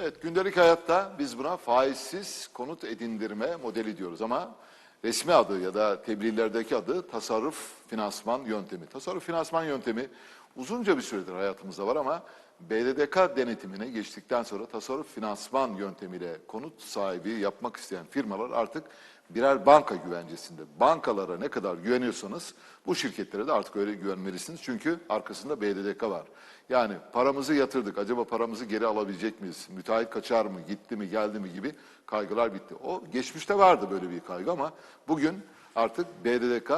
Evet, gündelik hayatta biz buna faizsiz konut edindirme modeli diyoruz ama resmi adı ya da tebliğlerdeki adı tasarruf finansman yöntemi. Tasarruf finansman yöntemi uzunca bir süredir hayatımızda var ama BDDK denetimine geçtikten sonra tasarruf finansman yöntemiyle konut sahibi yapmak isteyen firmalar artık birer banka güvencesinde. Bankalara ne kadar güveniyorsanız bu şirketlere de artık öyle güvenmelisiniz. Çünkü arkasında BDDK var. Yani paramızı yatırdık, acaba paramızı geri alabilecek miyiz? Müteahhit kaçar mı, gitti mi, geldi mi gibi kaygılar bitti. O geçmişte vardı böyle bir kaygı ama bugün artık BDDK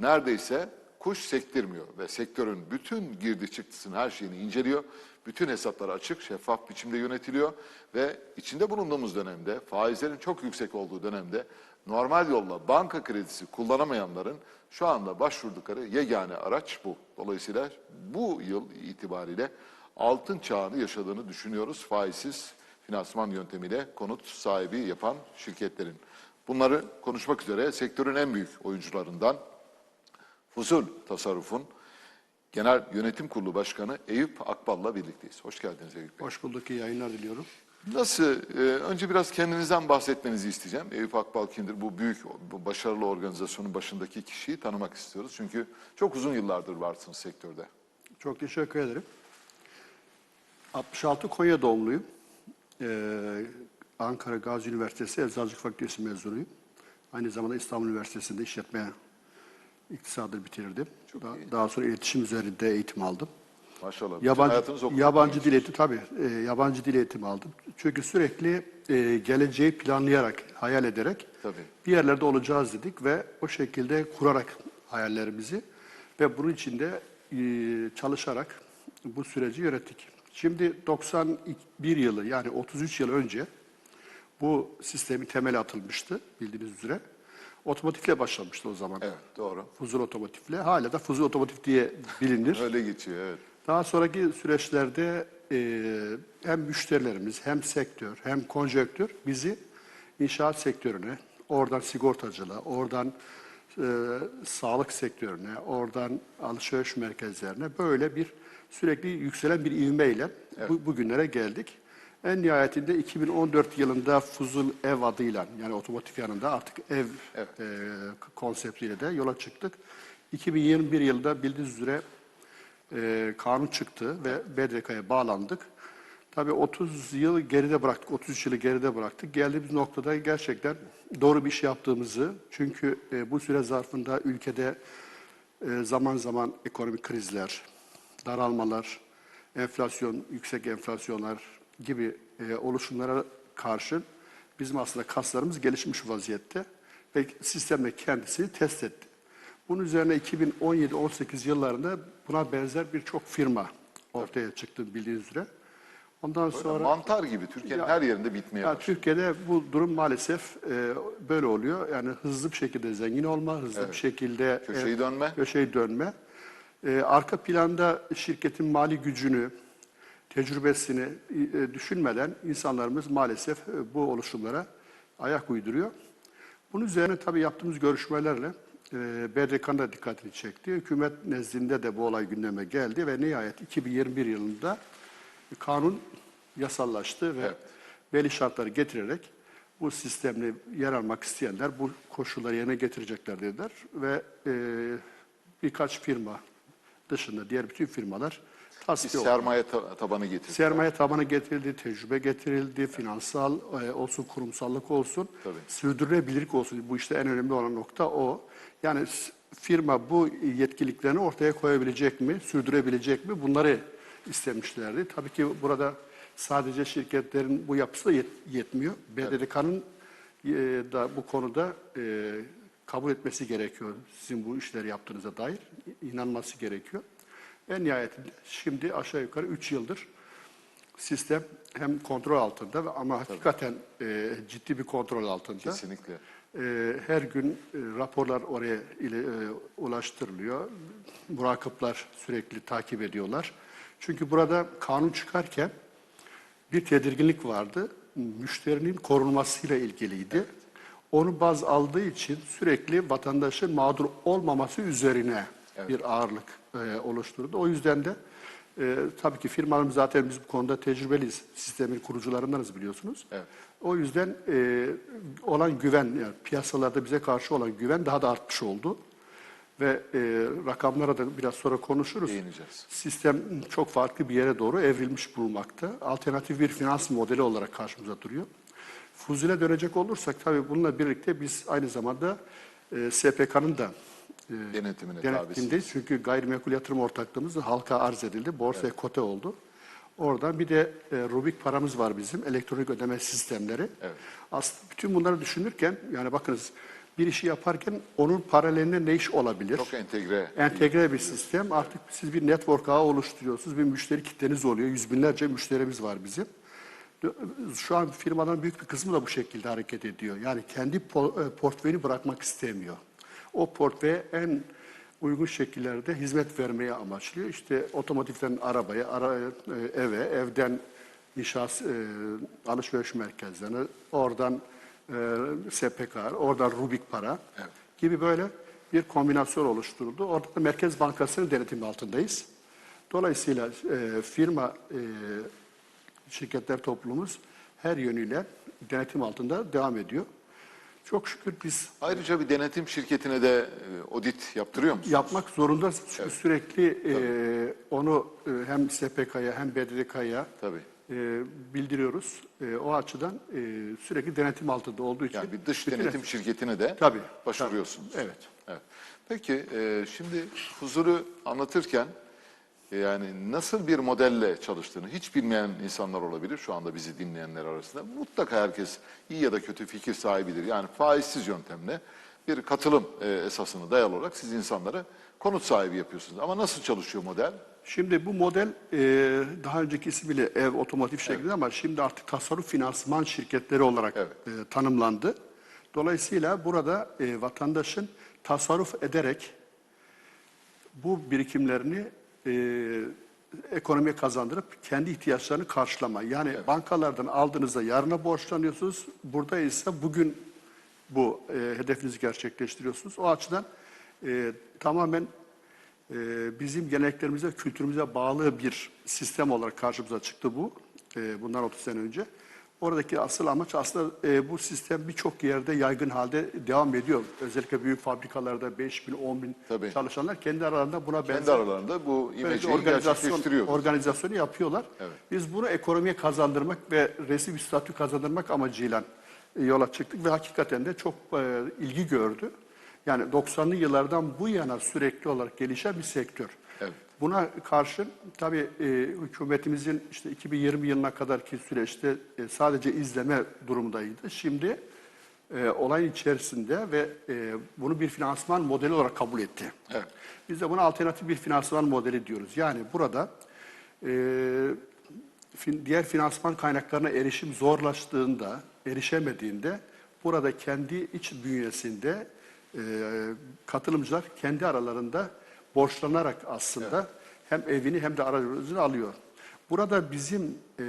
neredeyse kuş sektirmiyor ve sektörün bütün girdi çıktısını her şeyini inceliyor. Bütün hesaplar açık, şeffaf biçimde yönetiliyor ve içinde bulunduğumuz dönemde faizlerin çok yüksek olduğu dönemde normal yolla banka kredisi kullanamayanların şu anda başvurdukları yegane araç bu. Dolayısıyla bu yıl itibariyle altın çağını yaşadığını düşünüyoruz faizsiz finansman yöntemiyle konut sahibi yapan şirketlerin. Bunları konuşmak üzere sektörün en büyük oyuncularından Fuzul Tasarruf'un Genel Yönetim Kurulu Başkanı Eyüp Akbal'la birlikteyiz. Hoş geldiniz Eyüp Bey. Hoş bulduk, iyi yayınlar diliyorum. Nasıl, e, önce biraz kendinizden bahsetmenizi isteyeceğim. Eyüp Akbal kimdir? Bu büyük, bu başarılı organizasyonun başındaki kişiyi tanımak istiyoruz. Çünkü çok uzun yıllardır varsınız sektörde. Çok teşekkür ederim. 66 Konya doğumluyum. Ee, Ankara Gazi Üniversitesi Eczacılık Fakültesi mezunuyum. Aynı zamanda İstanbul Üniversitesi'nde işletme iktisadı bitirdim. daha, daha sonra iletişim üzerinde eğitim aldım. Maşallah. bütün Yabancı, yabancı dil eğitimi tabii e, yabancı dil eğitimi aldım. Çünkü sürekli e, geleceği planlayarak, hayal ederek Tabii. bir yerlerde olacağız dedik ve o şekilde kurarak hayallerimizi ve bunun içinde e, çalışarak bu süreci yönettik. Şimdi 91 yılı yani 33 yıl önce bu sistemin temeli atılmıştı bildiğiniz üzere. Otomotivle başlamıştı o zaman. Evet, doğru. Fuzul otomotivle. Hala da fuzul otomotiv diye bilinir. Öyle geçiyor, evet. Daha sonraki süreçlerde e, hem müşterilerimiz hem sektör hem konjektür bizi inşaat sektörüne, oradan sigortacılığa, oradan e, sağlık sektörüne, oradan alışveriş merkezlerine böyle bir sürekli yükselen bir ivmeyle bu, bugünlere geldik. En nihayetinde 2014 yılında Fuzul Ev adıyla yani otomotiv yanında artık ev e, konseptiyle de yola çıktık. 2021 yılında bildiğiniz üzere e, kanun çıktı ve BDK'ya bağlandık. Tabii 30 yıl geride bıraktık, 33 yılı geride bıraktık. Geldiğimiz noktada gerçekten doğru bir iş yaptığımızı, çünkü e, bu süre zarfında ülkede e, zaman zaman ekonomik krizler, daralmalar, enflasyon, yüksek enflasyonlar gibi oluşumlara karşın bizim aslında kaslarımız gelişmiş vaziyette ve sistem de kendisini test etti. Bunun üzerine 2017-18 yıllarında buna benzer birçok firma ortaya çıktı bildiğiniz üzere. Ondan Böyle sonra mantar gibi Türkiye'nin Ya- her yerinde bitmeye başladı. Türkiye'de bu durum maalesef e, böyle oluyor. Yani hızlı bir şekilde zengin olma, hızlı bir şekilde Köşeyi dönme. köşeyi dönme. E, arka planda şirketin mali gücünü, tecrübesini e, düşünmeden insanlarımız maalesef e, bu oluşumlara ayak uyduruyor. Bunun üzerine tabii yaptığımız görüşmelerle e, BDK'nın da dikkatini çekti. Hükümet nezdinde de bu olay gündeme geldi ve nihayet 2021 yılında kanun yasallaştı ve Evet. belli şartları getirerek bu sistemle yer almak isteyenler bu koşulları yerine getirecekler dediler ve e, birkaç firma dışında diğer bütün firmalar tasfiye oldu. sermaye ta- tabanı getirdi. Sermaye tabanı getirildi, tecrübe getirildi, finansal e, olsun, kurumsallık olsun, Tabii. sürdürülebilirlik olsun. Bu işte en önemli olan nokta o. Yani firma bu yetkiliklerini ortaya koyabilecek mi, sürdürebilecek mi bunları istemişlerdi. Tabii ki burada sadece şirketlerin bu yapısı da yet- yetmiyor. BDDK'nın e, da bu konuda e, kabul etmesi gerekiyor. Sizin bu işleri yaptığınıza dair inanması gerekiyor. En nihayetinde şimdi aşağı yukarı 3 yıldır sistem hem kontrol altında ve ama hakikaten e, ciddi bir kontrol altında. Kesinlikle. E, her gün e, raporlar oraya ile e, ulaştırılıyor. Murakipler sürekli takip ediyorlar. Çünkü burada kanun çıkarken bir tedirginlik vardı. Müşterinin korunmasıyla ilgiliydi. Onu baz aldığı için sürekli vatandaşın mağdur olmaması üzerine bir ağırlık e, oluşturdu. O yüzden de E, tabii ki firmalarımız zaten biz bu konuda tecrübeliyiz. Sistemin kurucularındanız biliyorsunuz. Evet. O yüzden e, olan güven, yani piyasalarda bize karşı olan güven daha da artmış oldu. Ve e, rakamlara da biraz sonra konuşuruz. Değineceğiz. Sistem çok farklı bir yere doğru evrilmiş bulunmakta. Alternatif bir finans modeli olarak karşımıza duruyor. Fuzile dönecek olursak tabii bununla birlikte biz aynı zamanda e, SPK'nın da e, Denetimine denetimdeyiz. Çünkü gayrimenkul yatırım ortaklığımız halka arz edildi. Borsaya kote oldu. Oradan bir de e, Rubik paramız var bizim. Elektronik ödeme sistemleri. Evet. Aslında bütün bunları düşünürken yani bakınız bir işi yaparken onun paralelinde ne iş olabilir? Çok entegre. Entegre bir sistem. Artık siz bir network ağı oluşturuyorsunuz. Bir müşteri kitleniz oluyor. Yüz binlerce müşterimiz var bizim. Şu an firmaların büyük bir kısmı da bu şekilde hareket ediyor. Yani kendi e, portföyünü bırakmak istemiyor. O portföye en uygun şekillerde hizmet vermeye amaçlıyor. İşte otomotivden arabaya, ara, e, eve, evden inşaat e, alışveriş merkezlerine, oradan e, SPK, oradan Rubik para Evet. gibi böyle bir kombinasyon oluşturuldu. Orada da Merkez Bankası'nın denetimi altındayız. Dolayısıyla e, firma e, şirketler toplumumuz her yönüyle denetim altında devam ediyor. Çok şükür biz Ayrıca bir denetim şirketine de e, audit yaptırıyor musunuz? yapmak zorundayız. Çünkü sürekli e, onu e, hem SPK'ya hem BDDK'ya Tabii. e, bildiriyoruz. E, o açıdan e, sürekli denetim altında olduğu için. Yani bir dış bütün- denetim şirketine de Tabii, başvuruyorsunuz. Evet. evet. Peki e, şimdi huzuru anlatırken yani nasıl bir modelle çalıştığını hiç bilmeyen insanlar olabilir şu anda bizi dinleyenler arasında. Mutlaka herkes iyi ya da kötü fikir sahibidir. Yani faizsiz yöntemle bir katılım e, esasını dayalı olarak siz insanları konut sahibi yapıyorsunuz. Ama nasıl çalışıyor model? Şimdi bu model e, daha önceki ismiyle ev otomotiv şeklinde ama şimdi artık tasarruf finansman şirketleri olarak Evet. e, tanımlandı. Dolayısıyla burada e, vatandaşın tasarruf ederek bu birikimlerini e, ekonomiye kazandırıp kendi ihtiyaçlarını karşılama. Yani bankalardan aldığınızda yarına borçlanıyorsunuz. Burada ise bugün bu e, hedefinizi gerçekleştiriyorsunuz. O açıdan e, tamamen e, bizim geleneklerimize, kültürümüze bağlı bir sistem olarak karşımıza çıktı bu. E, bundan 30 sene önce. Oradaki asıl amaç aslında e, bu sistem birçok yerde yaygın halde devam ediyor. Özellikle büyük fabrikalarda 5 bin, 10 bin Tabii. çalışanlar kendi aralarında buna Kendi benzer aralarında bu imeceyi organizasyon, organizasyonu yapıyorlar. Evet. Biz bunu ekonomiye kazandırmak ve resmi bir statü kazandırmak amacıyla e, yola çıktık ve hakikaten de çok e, ilgi gördü. Yani 90'lı yıllardan bu yana sürekli olarak gelişen bir sektör. Evet. Buna karşın tabii e, hükümetimizin işte 2020 yılına kadarki süreçte e, sadece izleme durumundaydı. Şimdi e, olayın içerisinde ve e, bunu bir finansman modeli olarak kabul etti. Evet. Biz de buna alternatif bir finansman modeli diyoruz. Yani burada e, fin- diğer finansman kaynaklarına erişim zorlaştığında, erişemediğinde burada kendi iç bünyesinde e, katılımcılar kendi aralarında borçlanarak aslında hem evini hem de aracını alıyor. Burada bizim e,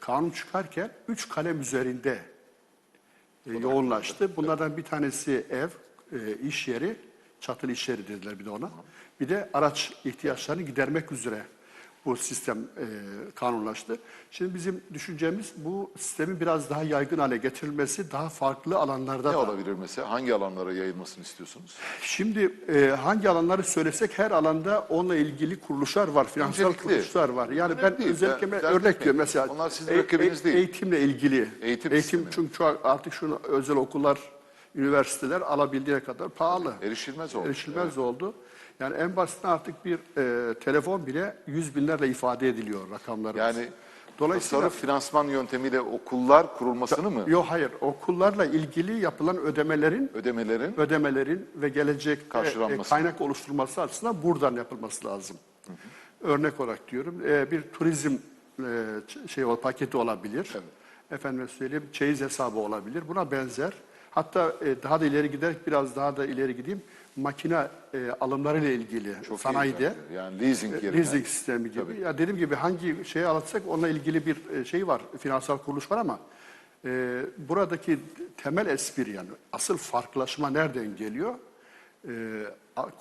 kanun çıkarken üç kalem üzerinde e, yoğunlaştı. Bunlardan bir tanesi ev, e, iş yeri, çatılı iş yeri dediler bir de ona. Bir de araç ihtiyaçlarını gidermek üzere bu sistem e, kanunlaştı. Şimdi bizim düşüncemiz bu sistemin biraz daha yaygın hale getirilmesi, daha farklı alanlarda Ne da. olabilir mesela? Hangi alanlara yayılmasını istiyorsunuz? Şimdi e, hangi alanları söylesek her alanda onunla ilgili kuruluşlar var, finansal Öncelikli. kuruluşlar var. Yani Önemli ben değil, özellikle ben- örnek diyorum mesela. Onlar sizin e- rakibiniz e- değil. Eğitimle ilgili. Eğitim Eğitim çünkü artık şunu özel okullar, üniversiteler alabildiğine kadar pahalı. Erişilmez oldu. Erişilmez oldu. Yani en basitinden artık bir e, telefon bile yüz binlerle ifade ediliyor rakamlarımız. Yani Dolayısıyla tasarruf finansman yöntemiyle okullar kurulmasını mı? Yok hayır okullarla ilgili yapılan ödemelerin Ödemelerin ödemelerin ve gelecek Karşılanması. kaynak oluşturulması açısından buradan yapılması lazım. Örnek olarak diyorum e, bir turizm e, şey paketi olabilir. Evet. Efendim söyleyeyim çeyiz hesabı olabilir. Buna benzer. Hatta e, daha da ileri giderek biraz daha da ileri gideyim. Makine e, alımlarıyla ilgili çok sanayide. Yani leasing yerine. leasing sistemi gibi. Tabii. Ya dediğim gibi hangi şeyi alırsak onunla ilgili bir e, şey var, finansal kuruluş var ama e, buradaki temel espri yani asıl farklılaşma nereden geliyor? E,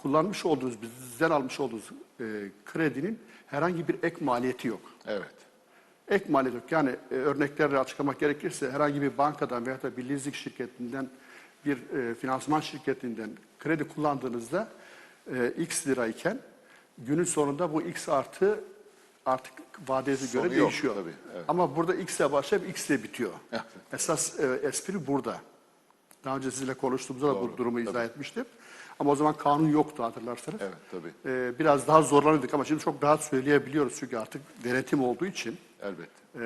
kullanmış olduğunuz, bizden almış olduğunuz e, kredinin herhangi bir ek maliyeti yok. Evet. Ek maliyet yok. Yani e, örneklerle açıklamak gerekirse herhangi bir bankadan veya da bir leasing şirketinden, bir e, finansman şirketinden kredi kullandığınızda e, x lirayken günün sonunda bu x artı artık vadesi Sonu göre yok değişiyor. tabii, evet. Ama burada x ile başlayıp x ile bitiyor. Evet. Esas e, espri burada. Daha önce sizinle konuştuğumuzda da bu durumu izah etmiştim. Ama o zaman kanun yoktu hatırlarsanız. Evet, tabii. Ee, biraz daha zorlanıyorduk ama şimdi çok rahat söyleyebiliyoruz çünkü artık denetim olduğu için Elbette. e,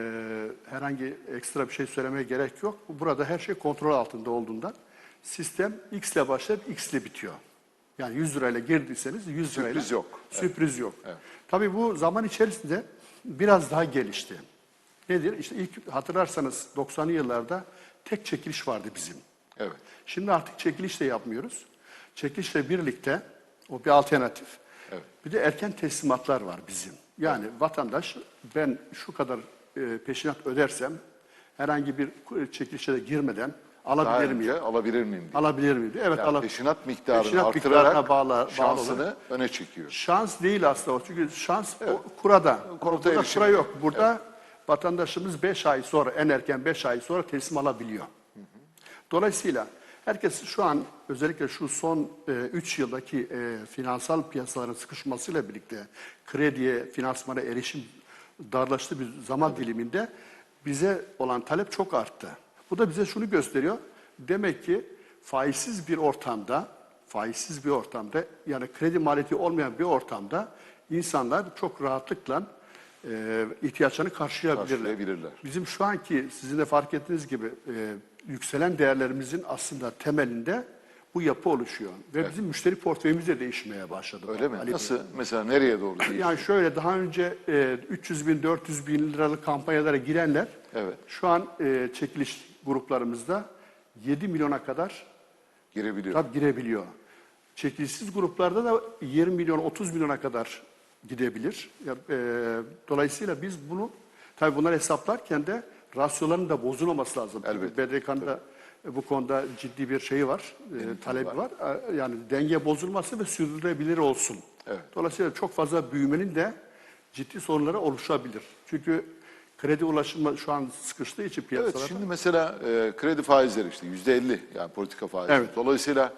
herhangi ekstra bir şey söylemeye gerek yok. Burada her şey kontrol altında olduğundan sistem X ile başlayıp X ile bitiyor. Yani 100 lirayla girdiyseniz 100 lirayla Sürpriz yok. Sürpriz yok. Evet. Tabii bu zaman içerisinde biraz daha gelişti. Nedir? İşte ilk hatırlarsanız 90'lı yıllarda tek çekiliş vardı bizim. Evet. Şimdi artık çekiliş de yapmıyoruz. Çekilişle birlikte o bir alternatif. Evet. Bir de erken teslimatlar var bizim. Yani vatandaş ben şu kadar e, peşinat ödersem herhangi bir çekilişe de girmeden Daha alabilir miyim? önce alabilir miyim diye. Alabilir miyim? diye. Evet Yani ala- peşinat miktarını Peşinat artırarak miktarına bağlı- bağlı şansını olarak. öne çekiyor. Şans değil aslında o. Çünkü şans o kurada. Konuta Burada erişim. kura yok. Burada vatandaşımız 5 ay sonra en erken 5 ay sonra teslim alabiliyor. Dolayısıyla herkes şu an özellikle şu son 3 yıldaki e, finansal piyasaların sıkışmasıyla birlikte krediye, finansmana erişim darlaştığı bir zaman diliminde bize olan talep çok arttı. Bu da bize şunu gösteriyor. Demek ki faizsiz bir ortamda, faizsiz bir ortamda yani kredi maliyeti olmayan bir ortamda insanlar çok rahatlıkla e, ihtiyaçlarını karşılayabilirler. Karşılayabilirler. Bizim şu anki sizin de fark ettiğiniz gibi e, yükselen değerlerimizin aslında temelinde bu yapı oluşuyor. Ve bizim müşteri portföyümüz de değişmeye başladı. Öyle mi? Ali Bey. Nasıl? Mesela nereye doğru değil? Yani şöyle daha önce e, 300 bin, 400 bin liralık kampanyalara girenler Evet. şu an e, çekiliş gruplarımızda 7 milyona kadar Girebiliyor. tabii girebiliyor. Çekilişsiz gruplarda da 20 milyon, 30 milyona kadar gidebilir. Ya, e, dolayısıyla biz bunu, tabii bunları hesaplarken de rasyoların da bozulmaması lazım. Elbette, BDK'nın da bu konuda ciddi bir şeyi var, e, talebi var. E, Yani denge bozulması ve sürdürülebilir olsun. Evet. Dolayısıyla çok fazla büyümenin de ciddi sorunları oluşabilir. Çünkü kredi ulaşımı şu an sıkıştığı için Evet, piyasalarda. şimdi mesela e, kredi faizleri işte yüzde elli yani politika faizi. Evet. Dolayısıyla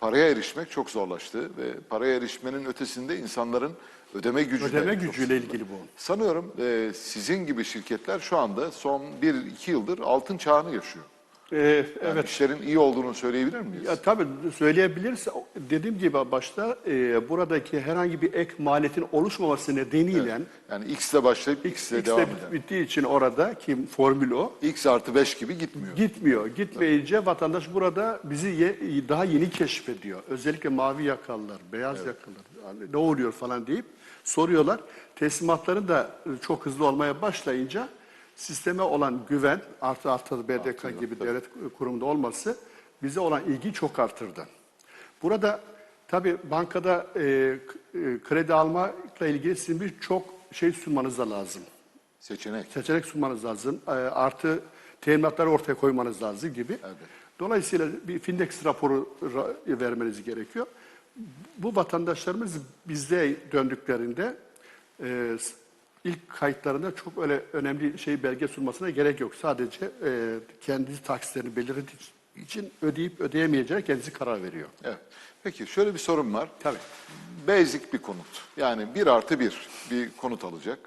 paraya erişmek çok zorlaştı ve paraya erişmenin ötesinde insanların ödeme gücü de ödeme gücüyle ilgili bu. Sanıyorum e, sizin gibi şirketler şu anda son bir iki yıldır altın çağını yaşıyor. Ee, Yani evet. işlerin iyi olduğunu söyleyebilir miyiz? Ya tabii söyleyebiliriz. Dediğim gibi başta e, buradaki herhangi bir ek maliyetin oluşmaması nedeniyle Yani X ile başlayıp X ile devam de eden. bittiği için orada ki formül o X artı 5 gibi gitmiyor. gitmiyor. Gitmeyince vatandaş burada bizi ye- daha yeni keşfediyor. Özellikle mavi yakalılar, beyaz yakalılar yani ne oluyor falan deyip soruyorlar. Teslimatları da çok hızlı olmaya başlayınca sisteme olan güven artı artı BDK gibi devlet kurumunda olması bize olan ilgi çok artırdı. Burada tabii bankada e, e, kredi almakla ilgili sizin birçok şey sunmanız da lazım. Seçenek. Seçenek sunmanız lazım. E, artı teminatları ortaya koymanız lazım gibi. Dolayısıyla bir Findex raporu ra- vermeniz gerekiyor. Bu vatandaşlarımız bizde döndüklerinde e, ilk kayıtlarında çok öyle önemli şey belge sunmasına gerek yok. Sadece e, kendi taksitlerini belirlediği için ödeyip ödeyemeyeceğine kendisi karar veriyor. Evet. Peki şöyle bir sorum var. Tabii. Basic bir konut. Yani bir artı bir bir konut alacak.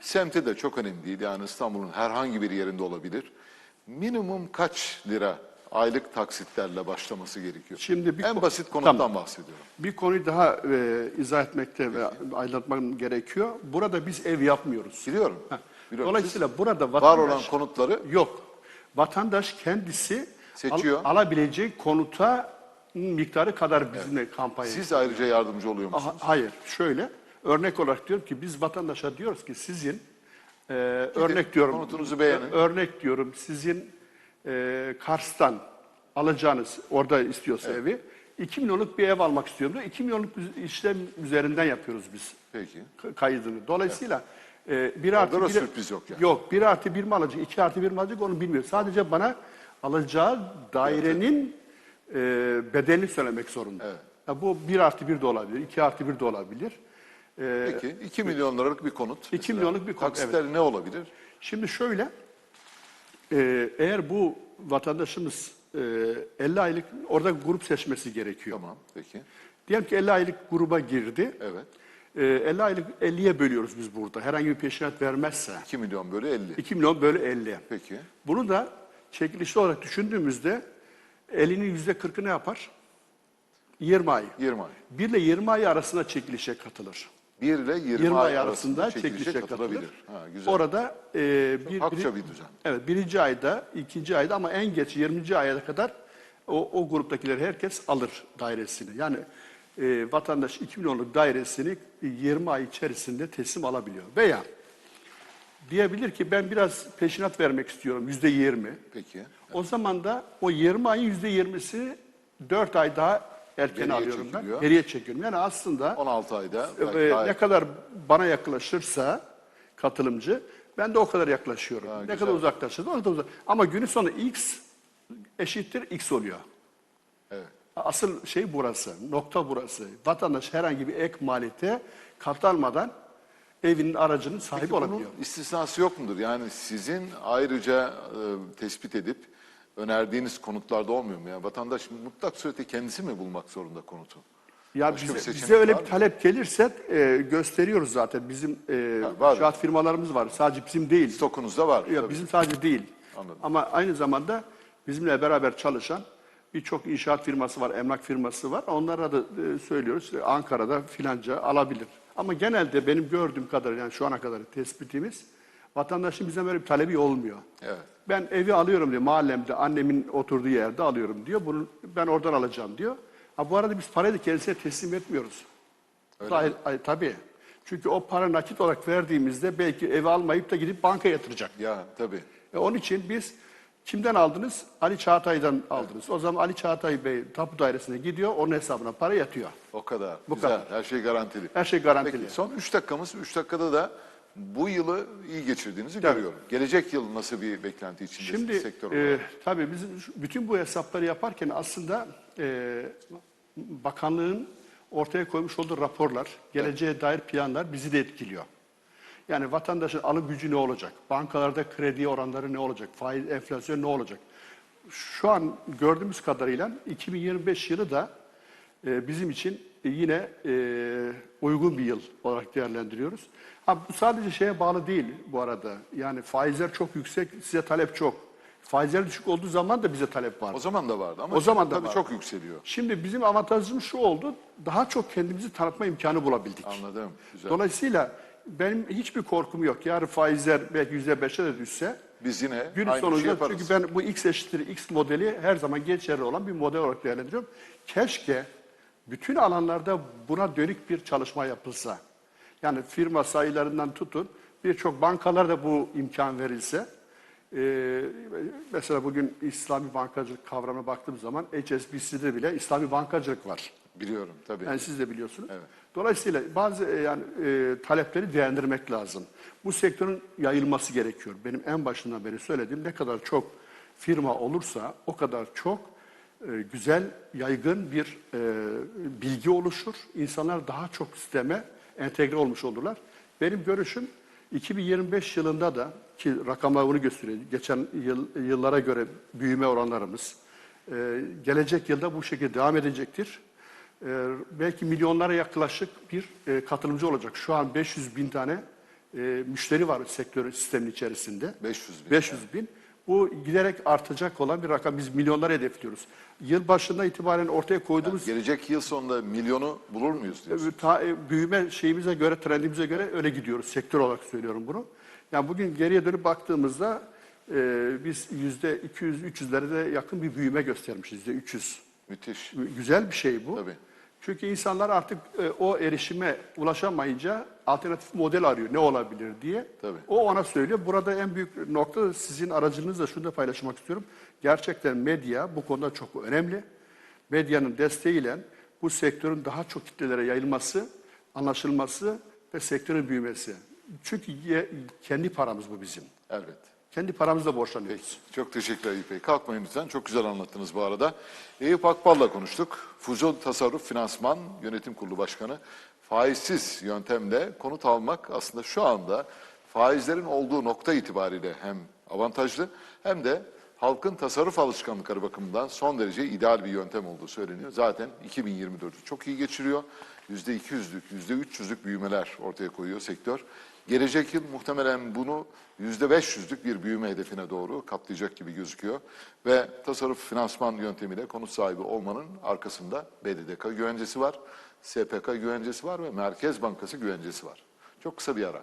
Semti de çok önemli değil. Yani İstanbul'un herhangi bir yerinde olabilir. Minimum kaç lira aylık taksitlerle başlaması gerekiyor? Şimdi bir en basit konuttan Tamam. bahsediyorum. Bir konuyu daha e, izah etmekte ve aydınlatmam gerekiyor. Burada biz ev yapmıyoruz. Biliyorum. Biliyorum. Dolayısıyla burada Siz var vatandaş... olan konutları Yok. Vatandaş kendisi Seçiyor. al- alabileceği konuta miktarı kadar bizimle kampanya. siz ayrıca yardımcı oluyor musunuz? Aha, hayır. Şöyle. Örnek olarak diyorum ki biz vatandaşa diyoruz ki sizin e, örnek diyorum. konutunuzu beğenin. Örnek diyorum sizin e, Kars'tan alacağınız orada istiyorsa evi 2 milyonluk bir ev almak istiyorum diyor. 2 milyonluk işlem üzerinden yapıyoruz biz Peki. kaydını. Dolayısıyla e, bir artı da bir, sürpriz yok yani. Yok, bir artı bir mi alacak, iki artı bir mi alacak onu bilmiyor. Sadece bana alacağı dairenin e, bedelini söylemek zorunda. Evet. Ya bu 1 artı 1 de olabilir, 2 artı 1 de olabilir. Ee, Peki 2 milyon liralık bir konut. İki mesela. milyonluk bir konut, Taksitler ne olabilir? Şimdi şöyle, e, eğer bu vatandaşımız e, 50 aylık, orada grup seçmesi gerekiyor. Tamam peki. Diyelim ki 50 aylık gruba girdi. Evet. E, 50 aylık 50'ye bölüyoruz biz burada. Herhangi bir peşinat vermezse. 2 milyon bölü 50. 2 milyon bölü 50. Peki. Bunu da çekilişli olarak düşündüğümüzde 50'nin yüzde 40'ı ne yapar? 20 ay. 20 ay. 1 ile 20 ay arasında çekilişe katılır. 1 ile 20, 20 ay arasında çekilişe, katılabilir. Ha, güzel. Orada e, bir, Hakça bir düzen. Evet, birinci ayda, ikinci ayda ama en geç 20. aya kadar o, o gruptakiler herkes alır dairesini. Yani e, vatandaş 2 milyonluk dairesini 20 ay içerisinde teslim alabiliyor. Veya diyebilir ki ben biraz peşinat vermek istiyorum yüzde 20. Peki. O zaman da o 20 ayın yüzde 20'si 4 ay daha erken Geriye alıyorum çekiliyor. ben. Geriye çekiyorum. Yani aslında 16 ayda e, daha ne kadar bana yaklaşırsa katılımcı ben de o kadar yaklaşıyorum. ne güzel. kadar uzaklaşırsa o kadar uzak. Ama günün sonu X eşittir X oluyor. Evet. Asıl şey burası, nokta burası. Vatandaş herhangi bir ek maliyete katlanmadan evinin aracının sahibi Peki bunun olabiliyor. istisnası yok mudur? Yani sizin ayrıca e, tespit edip önerdiğiniz konutlarda olmuyor mu? Yani vatandaş mutlak surette kendisi mi bulmak zorunda konutu? Ya Başka bize, bize öyle bir talep gelirse e, gösteriyoruz zaten. Bizim e, Ha, var. inşaat firmalarımız var. Sadece bizim değil. Stokunuzda var. Ya tabii. bizim sadece değil. Anladım. Ama aynı zamanda bizimle beraber çalışan birçok inşaat firması var, emlak firması var. Onlara da e, söylüyoruz. Ankara'da filanca alabilir. Ama genelde benim gördüğüm kadar yani şu ana kadar tespitimiz vatandaşın bize böyle bir talebi olmuyor. Evet. Ben evi alıyorum diyor mahallemde annemin oturduğu yerde alıyorum diyor. Bunu ben oradan alacağım diyor. Ha, bu arada biz parayı da kendisine teslim etmiyoruz. Zahir, ay, tabii. Çünkü o para nakit olarak verdiğimizde belki evi almayıp da gidip banka yatıracak. Ya tabii. E, onun için biz kimden aldınız? Ali Çağatay'dan aldınız. O zaman Ali Çağatay Bey tapu dairesine gidiyor, onun hesabına para yatıyor. O kadar. Bu Güzel. kadar. Her şey garantili. Her şey garantili. Peki son 3 dakikamız. 3 dakikada da bu yılı iyi geçirdiğinizi görüyorum. Gelecek yıl nasıl bir beklenti içindesiniz Şimdi sektör olarak? e, tabii bizim bütün bu hesapları yaparken aslında e, bakanlığın ortaya koymuş olduğu raporlar, geleceğe dair planlar bizi de etkiliyor. Yani vatandaşın alım gücü ne olacak? Bankalarda kredi oranları ne olacak? Faiz, enflasyon ne olacak? Şu an gördüğümüz kadarıyla 2025 yılı da e, bizim için yine e, uygun bir yıl olarak değerlendiriyoruz. Ha, bu sadece şeye bağlı değil bu arada. Yani faizler çok yüksek, size talep çok. Faizler düşük olduğu zaman da bize talep var. o zaman da vardı ama o zaman da tabii var. çok yükseliyor. Şimdi bizim avantajımız şu oldu, daha çok kendimizi tanıtma imkanı bulabildik. Anladım. Güzel. Dolayısıyla benim hiçbir korkum yok. Yarın faizler belki yüzde beşe de düşse, Biz yine Günün aynı sonunda yaparız. çünkü ben bu X eşittir X modeli her zaman geçerli olan bir model olarak değerlendiriyorum. Keşke bütün alanlarda buna dönük bir çalışma yapılsa. Yani firma sayılarından tutun birçok bankalarda bu imkan verilse. Ee, mesela bugün İslami bankacılık kavramına baktığım zaman HSBC'de bile İslami bankacılık var. Biliyorum tabii. Yani siz de biliyorsunuz. Evet. Dolayısıyla bazı e, yani e, talepleri değerlendirmek lazım. Bu sektörün yayılması gerekiyor. Benim en başından beri söylediğim ne kadar çok firma olursa o kadar çok e, güzel, yaygın bir e, bilgi oluşur. İnsanlar daha çok sisteme entegre olmuş olurlar. Benim görüşüm 2025 yılında da ki rakamlar bunu gösteriyor. Geçen yıl, yıllara göre büyüme oranlarımız e, gelecek yılda bu şekilde devam edecektir. Ee, belki milyonlara yaklaşık bir e, katılımcı olacak. Şu an 500 bin tane e, müşteri var sektörün sistemin içerisinde. 500 bin. 500 bin. Bu giderek artacak olan bir rakam. Biz milyonları hedefliyoruz. Yıl başında itibaren ortaya koyduğumuz Gelecek yıl sonunda milyonu bulur muyuz e, ta- e, büyüme şeyimize göre, trendimize göre öyle gidiyoruz. Sektör olarak söylüyorum bunu. Yani bugün geriye dönüp baktığımızda e, biz yüzde 200-300'lere de yakın bir büyüme göstermişiz. Yüzde 300. Müthiş. Güzel bir şey bu. Tabii. Çünkü insanlar artık e, o erişime ulaşamayınca alternatif model arıyor. Ne olabilir diye. Tabii. O ona söylüyor. Burada en büyük nokta sizin aracınızla şunu da paylaşmak istiyorum. Gerçekten medya bu konuda çok önemli. Medyanın desteğiyle bu sektörün daha çok kitlelere yayılması, anlaşılması ve sektörün büyümesi. Çünkü ye- kendi paramız bu bizim. Evet. kendi paramızla borçlanıyoruz. Çok teşekkürler Eyüp Bey. Kalkmayın lütfen. Çok güzel anlattınız bu arada. Eyüp Akbal'la konuştuk. Fuzul Tasarruf Finansman Yönetim Kurulu Başkanı. Faizsiz yöntemle konut almak aslında şu anda faizlerin olduğu nokta itibariyle hem avantajlı hem de halkın tasarruf alışkanlıkları bakımından son derece ideal bir yöntem olduğu söyleniyor. Zaten 2024'ü çok iyi geçiriyor. %200'lük, %300'lük büyümeler ortaya koyuyor sektör. Gelecek yıl muhtemelen bunu %500'lük bir büyüme hedefine doğru katlayacak gibi gözüküyor. Ve tasarruf finansman yöntemiyle konut sahibi olmanın arkasında BDDK güvencesi var, SPK güvencesi var ve Merkez Bankası güvencesi var. Çok kısa bir ara.